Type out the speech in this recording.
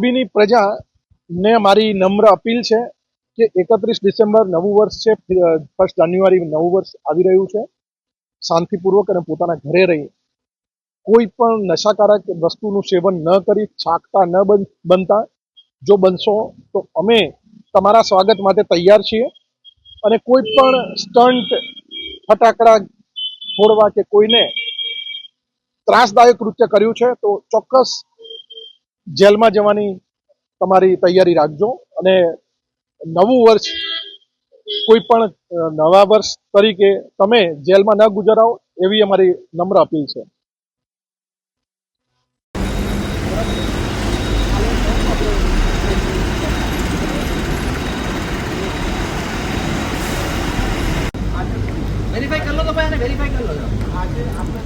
મોરબીની પ્રજાને મારી નમ્ર અપીલ છે કે એકત્રીસ ડિસેમ્બર નવું વર્ષ છે, ફર્સ્ટ જાન્યુઆરી નવું વર્ષ આવી રહ્યું છે. શાંતિપૂર્વક અને પોતાના ઘરે રહી કોઈ પણ નશાકારક વસ્તુનું સેવન ન કરી, છાકતા ન બન, બનતા. જો બનશો તો અમે તમારા સ્વાગત માટે તૈયાર છીએ. અને કોઈ પણ સ્ટન્ટ ફટાકડા ફોડવા કે કોઈને ત્રાસદાયક કૃત્ય કર્યું છે, તો ચોક્કસ જેલમાં જવાની તમારી તૈયારી રાખજો અને નવું વર્ષ કોઈ પણ નવા વર્ષ તરીકે તમે જેલમાં ન ગુજારાઓ એવી અમારી નમ્ર અપીલ છે. વેરીફાઈ કરી લો તો ભાઈ વેરીફાઈ કરી લો. આજે આપણે